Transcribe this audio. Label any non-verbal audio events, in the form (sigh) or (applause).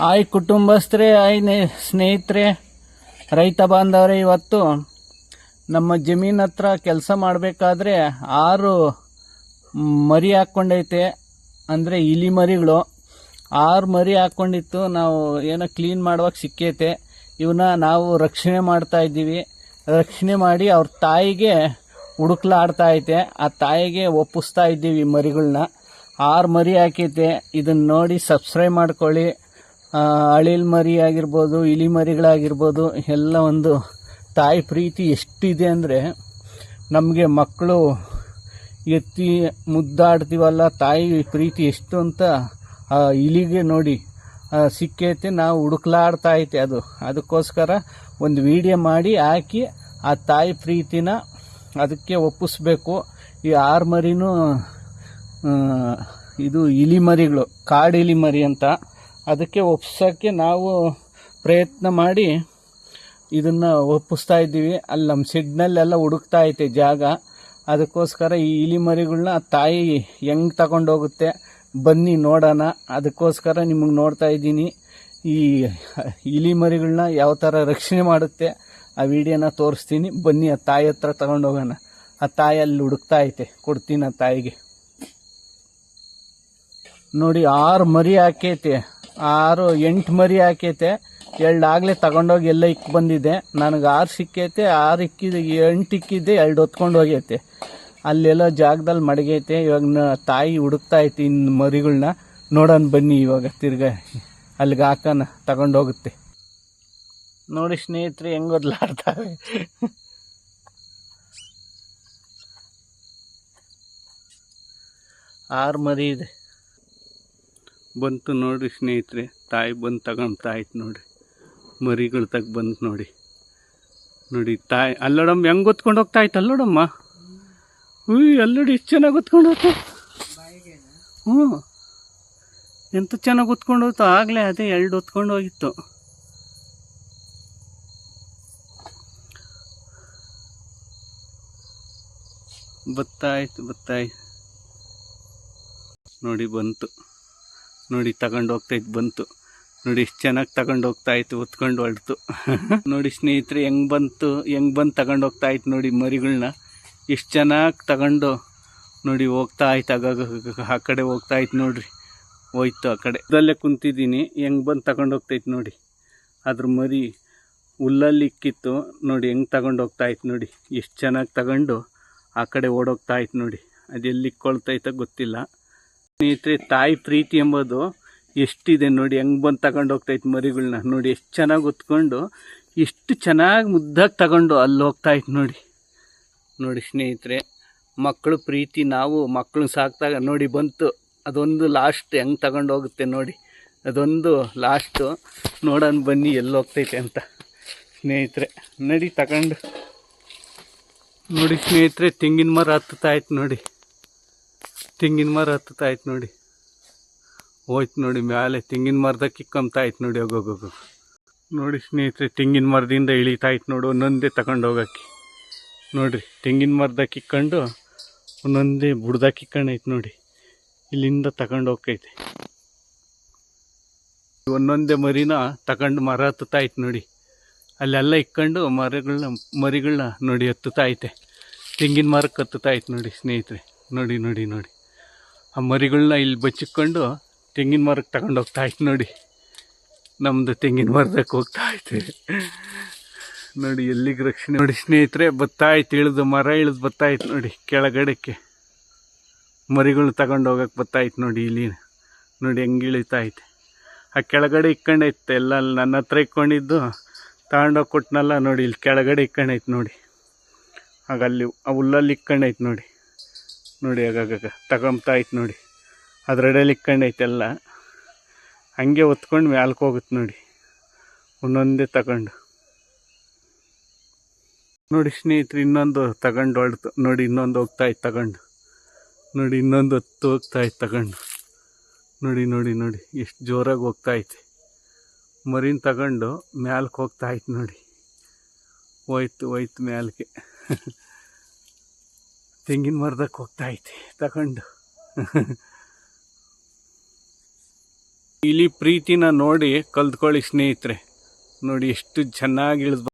ಆಯ್ ಕುಟುಂಬಸ್ಥರೇ, ಆಯ್ ಸ್ನೇಹಿತರೆ, ರೈತ ಬಾಂಧವರೇ, ಇವತ್ತು ನಮ್ಮ ಜಮೀನ್ ಹತ್ರ ಕೆಲಸ ಮಾಡಬೇಕಾದ್ರೆ ಆರು ಮರಿ ಹಾಕ್ಕೊಂಡೈತೆ, ಅಂದರೆ ಇಲಿ ಮರಿಗಳು. ಆರು ಮರಿ ಹಾಕ್ಕೊಂಡಿತ್ತು, ನಾವು ಏನೋ ಕ್ಲೀನ್ ಮಾಡುವಾಗ ಸಿಕ್ಕೈತೆ. ಇವನ್ನ ನಾವು ರಕ್ಷಣೆ ಮಾಡ್ತಾ ಇದ್ದೀವಿ. ರಕ್ಷಣೆ ಮಾಡಿ ಅವ್ರ ತಾಯಿಗೆ ಹುಡುಕ್ಲಾಡ್ತಾ ಐತೆ. ಆ ತಾಯಿಗೆ ಒಪ್ಪಿಸ್ತಾ ಇದ್ದೀವಿ ಮರಿಗಳನ್ನ ಆರು ಮರಿ ಹಾಕೈತೆ. ಇದನ್ನ ನೋಡಿ ಸಬ್ಸ್ಕ್ರೈಬ್ ಮಾಡ್ಕೊಳ್ಳಿ. ಅಳಿಲ್ ಮರಿ ಆಗಿರ್ಬೋದು, ಇಲಿ ಮರಿಗಳಾಗಿರ್ಬೋದು, ಎಲ್ಲ ಒಂದು ತಾಯಿ ಪ್ರೀತಿ ಎಷ್ಟಿದೆ ಅಂದರೆ ನಮಗೆ ಮಕ್ಕಳು ಎತ್ತಿ ಮುದ್ದಾಡ್ತೀವಲ್ಲ, ತಾಯಿ ಪ್ರೀತಿ ಎಷ್ಟು ಅಂತ ಆ ಇಲಿಗೆ ನೋಡಿ ಸಿಕ್ಕೈತೆ, ನಾವು ಹುಡುಕ್ಲಾಡ್ತಾ ಐತೆ ಅದು. ಅದಕ್ಕೋಸ್ಕರ ಒಂದು ವಿಡಿಯೋ ಮಾಡಿ ಹಾಕಿ, ಆ ತಾಯಿ ಪ್ರೀತಿನ ಅದಕ್ಕೆ ಒಪ್ಪಿಸ್ಬೇಕು. ಈ ಆರು ಮರಿನೂ ಇದು ಇಲಿ ಮರಿಗಳು, ಕಾಡು ಇಲಿ ಮರಿ ಅಂತ. ಅದಕ್ಕೆ ಒಪ್ಸೋಕ್ಕೆ ನಾವು ಪ್ರಯತ್ನ ಮಾಡಿ ಇದನ್ನು ಒಪ್ಪಿಸ್ತಾ ಇದ್ದೀವಿ. ಅಲ್ಲಿ ನಮ್ಮ ಸಿಡ್ನಲ್ಲೆಲ್ಲ ಹುಡುಕ್ತಾ ಐತೆ ಜಾಗ. ಅದಕ್ಕೋಸ್ಕರ ಈ ಇಲಿ ಮರಿಗಳನ್ನ ತಾಯಿ ಹೆಂಗೆ ತಗೊಂಡೋಗುತ್ತೆ ಬನ್ನಿ ನೋಡೋಣ. ಅದಕ್ಕೋಸ್ಕರ ನಿಮಗೆ ನೋಡ್ತಾ ಇದ್ದೀನಿ. ಈ ಇಲಿ ಮರಿಗಳನ್ನ ಯಾವ ಥರ ರಕ್ಷಣೆ ಮಾಡುತ್ತೆ ಆ ವಿಡಿಯೋನ ತೋರಿಸ್ತೀನಿ. ಬನ್ನಿ, ಆ ತಾಯಿ ಹತ್ರ ತಗೊಂಡೋಗೋಣ. ಆ ತಾಯಿ ಅಲ್ಲಿ ಹುಡುಕ್ತಾ ಐತೆ. ಕೊಡ್ತೀನಿ ಆ ತಾಯಿಗೆ. ನೋಡಿ, ಆರು ಮರಿ ಹಾಕೈತೆ. ಆರು ಎಂಟು ಮರಿ ಹಾಕೈತೆ ಎರಡು ಆಗಲೇ ತಗೊಂಡೋಗಿ ಎಲ್ಲ ಇಕ್ಕಿ ಬಂದಿದೆ. ನನಗೆ ಆರು ಸಿಕ್ಕೈತೆ, ಆರು ಇಕ್ಕಿದ, ಎಂಟು ಇಕ್ಕಿದ್ದೆ ಎರಡು ಹೊತ್ಕೊಂಡು ಹೋಗೈತೆ. ಅಲ್ಲೆಲ್ಲೋ ಜಾಗದಲ್ಲಿ ಮಡಗೈತೆ. ಇವಾಗ ನ- ತಾಯಿ ಹುಡುಕ್ತಾ ಐತಿ ಇನ್ನು ಮರಿಗಳನ್ನ ನೋಡೋಣ ಬನ್ನಿ ಇವಾಗ ತಿರ್ಗ ಅಲ್ಲಿಗೆ ಹಾಕೋಣ ತಗೊಂಡೋಗುತ್ತೆ ನೋಡಿ ಸ್ನೇಹಿತರೆ ಹೆಂಗೆ ಒದ್ಲಾಡ್ತಾವೆ ಆರು ಮರಿ ಇದೆ. ಬಂತು ನೋಡಿ ಸ್ನೇಹಿತರೆ. ತಾಯಿ ಬಂದು ಆಯ್ತು ನೋಡಿ ಮರಿಗಳು ತಗ ಬಂತು ನೋಡಿ. ನೋಡಿ, ತಾಯಿ ಅಲ್ಲೋಡಮ್ಮ ಹೆಂಗೆ ಗೊತ್ಕೊಂಡು ಹೋಗ್ತಾ ಇತ್ತು ಅಲ್ಲೋಡಮ್ಮ? ಹ್ಞೂ ಅಲ್ಲೋಡಿ ಇಷ್ಟು ಚೆನ್ನಾಗಿ ಗೊತ್ಕೊಂಡು ಹೋಗ್ತಾ ಹ್ಞೂ. ಎಂತ ಚೆನ್ನಾಗಿ ಹೊತ್ಕೊಂಡು ಹೋಯ್ತು? ಆಗಲೇ ಅದೇ ಎರಡು ಹೊತ್ಕೊಂಡು ಹೋಗಿತ್ತು. ಬತ್ತಾಯ್ತು ಬತ್ತಾಯ್ತು. ನೋಡಿ, ಬಂತು. ನೋಡಿ ತಗೊಂಡು ಹೋಗ್ತೈತೆ ಬಂತು. ನೋಡಿ ಇಷ್ಟು ಚೆನ್ನಾಗಿ ತಗೊಂಡು ಹೋಗ್ತಾ ಇತ್ತು, ಹೊತ್ಕೊಂಡು ಹೊರಡ್ತು (laughs) ನೋಡಿ ಸ್ನೇಹಿತರೆ, ಹೆಂಗೆ ಬಂತು, ಹೆಂಗೆ ಬಂದು ತಗೊಂಡು ಹೋಗ್ತಾ ಇತ್ತು ನೋಡಿ ಮರಿಗಳನ್ನ ಇಷ್ಟು ಚೆನ್ನಾಗಿ ತಗೊಂಡು ನೋಡಿ ಹೋಗ್ತಾ ಆಯ್ತು ಆಗ ಆ ಕಡೆ ಹೋಗ್ತಾ ಇತ್ತು ನೋಡ್ರಿ. ಹೋಯ್ತು ಆ ಕಡೆ. ಅದಲ್ಲೇ ಕುಂತಿದ್ದೀನಿ, ಹೆಂಗೆ ಬಂದು ತಗೊಂಡು ಹೋಗ್ತೈತೆ ನೋಡಿ. ಅದ್ರ ಮರಿ ಹುಲ್ಲಲ್ಲಿ ಇಕ್ಕಿತ್ತು, ನೋಡಿ ಹೆಂಗೆ ತಗೊಂಡು ಹೋಗ್ತಾ ಇತ್ತು ನೋಡಿ. ಎಷ್ಟು ಚೆನ್ನಾಗಿ ತಗೊಂಡು ಆ ಕಡೆ ಓಡೋಗ್ತಾ ಇತ್ತು ನೋಡಿ. ಅದೆಲ್ಲಿ ಇಕ್ಕೊಳ್ತಾ ಗೊತ್ತಿಲ್ಲ. ಸ್ನೇಹಿತರೆ, ತಾಯಿ ಪ್ರೀತಿ ಎಂಬುದು ಎಷ್ಟಿದೆ ನೋಡಿ, ಹೆಂಗೆ ಬಂದು ತಗೊಂಡು ಹೋಗ್ತೈತೆ ಮರಿಗಳನ್ನ ನೋಡಿ, ಎಷ್ಟು ಚೆನ್ನಾಗಿ ಹೊತ್ಕೊಂಡು, ಎಷ್ಟು ಚೆನ್ನಾಗಿ ಮುದ್ದಾಗಿ ತಗೊಂಡು ಅಲ್ಲಿ ಹೋಗ್ತಾ ಇತ್ತು ನೋಡಿ. ನೋಡಿ ಸ್ನೇಹಿತರೆ, ಮಕ್ಕಳು ಪ್ರೀತಿ, ನಾವು ಮಕ್ಕಳು ಸಾಕ್ತಾಗ ನೋಡಿ ಬಂತು. ಅದೊಂದು ಲಾಸ್ಟ್ ಹೆಂಗೆ ತಗೊಂಡು ಹೋಗುತ್ತೆ ನೋಡಿ. ಅದೊಂದು ಲಾಸ್ಟು ನೋಡೋಣ ಬನ್ನಿ ಎಲ್ಲಿ ಹೋಗ್ತೈತೆ ಅಂತ. ಸ್ನೇಹಿತರೆ, ನಡಿ ತಗೊಂಡು. ನೋಡಿ ಸ್ನೇಹಿತರೆ, ತೆಂಗಿನ ಮರ ಹತ್ತುತ್ತಾ ಇತ್ತು ನೋಡಿ. ತೆಂಗಿನ ಮರ ಹತ್ತುತ್ತಾ ಇತ್ತು ನೋಡಿ. ಹೋಯ್ತು ನೋಡಿ ಮೇಲೆ ತೆಂಗಿನ ಮರದ ಆಯ್ತು ನೋಡಿ ಹೋಗೋಗೋಗು ನೋಡಿ ಸ್ನೇಹಿತರೆ ತೆಂಗಿನ ಮರದಿಂದ ಇಳಿತಾ ನೋಡು ನೋಡಿ ಒಂದೊಂದೇ ತಗೊಂಡು ಹೋಗಕ್ಕೆ ನೋಡಿರಿ ತೆಂಗಿನ ಮರದ ಕಿಕ್ಕೊಂಡು ಒಂದೊಂದೇ ಬುಡ್ದ ಕಿಕ್ಕಂಡೈತೆ ನೋಡಿ ಇಲ್ಲಿಂದ ತಗೊಂಡು ಹೋಗ್ತೈತೆ ಒಂದೊಂದೇ ಮರಿನ ತಗೊಂಡು ಮರ ಹತ್ತುತ್ತಾಯ್ತು ನೋಡಿ ಅಲ್ಲೆಲ್ಲ ಇಕ್ಕೊಂಡು ಮರಗಳನ್ನ ಮರಿಗಳನ್ನ ನೋಡಿ ಹತ್ತುತ್ತಾ ಐತೆ ತೆಂಗಿನ ಮರಕ್ಕೆ ಹತ್ತುತ್ತಾ ಐತೆ ನೋಡಿ ಸ್ನೇಹಿತರೆ ನೋಡಿ ನೋಡಿ ನೋಡಿ ಆ ಮರಿಗಳನ್ನ ಇಲ್ಲಿ ಬಚ್ಚಿಕೊಂಡು ತೆಂಗಿನ ಮರಕ್ಕೆ ತಗೊಂಡು ಹೋಗ್ತಾ ಇತ್ತು ನೋಡಿ. ನಮ್ಮದು ತೆಂಗಿನ ಮರದಕ್ಕೆ ಹೋಗ್ತಾ ಐತೆ ನೋಡಿ, ಎಲ್ಲಿಗೆ ರಕ್ಷಣೆ ನೋಡಿ ಸ್ನೇಹಿತರೆ ಬತ್ತಾಯ್ತು ಇಳಿದು ಮರ ಇಳಿದು ಬತ್ತಾಯ್ತು ನೋಡಿ, ಕೆಳಗಡೆಕ್ಕೆ. ಮರಿಗಳನ್ನ ತಗೊಂಡು ಹೋಗಕ್ಕೆ ಬತ್ತಾಯ್ತು ನೋಡಿ ಇಲ್ಲಿ. ನೋಡಿ, ಹೆಂಗೆ ಇಳಿತಾ ಐತೆ ಆ ಕೆಳಗಡೆ ಇಕ್ಕೊಂಡೈತೆ ಎಲ್ಲ ನನ್ನ ಹತ್ರ ಇಕ್ಕೊಂಡಿದ್ದು. ತಗೊಂಡೋಗಿ ಕೊಟ್ಟನಲ್ಲ ನೋಡಿ, ಇಲ್ಲಿ ಕೆಳಗಡೆ ಇಕ್ಕೊಂಡೈತೆ ನೋಡಿ. ಆಗ ಅಲ್ಲಿ ಆ ಹುಲ್ಲಲ್ಲಿ ಇಕ್ಕೊಂಡೈತೆ ನೋಡಿ. ನೋಡಿ ಆಗಾಗ ತಗೊಂಬ್ತಾ ಐತೆ ನೋಡಿ. ಅದ್ರಡೆಯಲ್ಲಿ ಇಕ್ಕಂಡೈತೆಲ್ಲ ಹಂಗೆ ಹೊತ್ಕೊಂಡು ಮ್ಯಾಲ್ಕೆ ಹೋಗುತ್ತೆ ನೋಡಿ. ಒಂದೊಂದೇ ತಗೊಂಡು. ನೋಡಿ ಸ್ನೇಹಿತರು, ಇನ್ನೊಂದು ತಗೊಂಡು ಹೊಡ್ತು ನೋಡಿ ಇನ್ನೊಂದು ಹೋಗ್ತಾ ಇತ್ತು ತಗೊಂಡು. ನೋಡಿ ಇನ್ನೊಂದು ಹೊತ್ತು ಹೋಗ್ತಾ ಇತ್ತು ತಗೊಂಡು. ನೋಡಿ ನೋಡಿ ನೋಡಿ, ಎಷ್ಟು ಜೋರಾಗಿ ಹೋಗ್ತಾ ಐತೆ. ಮರಿನ ತಗೊಂಡು ಮ್ಯಾಲ್ಕೆ ಹೋಗ್ತಾ ಐತೆ ನೋಡಿ. ಹೋಯ್ತು ಹೋಯ್ತು ಮ್ಯಾಲ್ಕೆ. (laughs) ತೆಂಗಿನ ಮರದಕ್ಕೆ ಹೋಗ್ತಾ ಐತಿ. ತಗೊಂಡು ಇಲ್ಲಿ ಪ್ರೀತಿನ ನೋಡಿ ಕಲ್ತ್ಕೊಳ್ಳಿ ಸ್ನೇಹಿತರೆ. ನೋಡಿ ಎಷ್ಟು ಚೆನ್ನಾಗಿ ಇಳಿದ್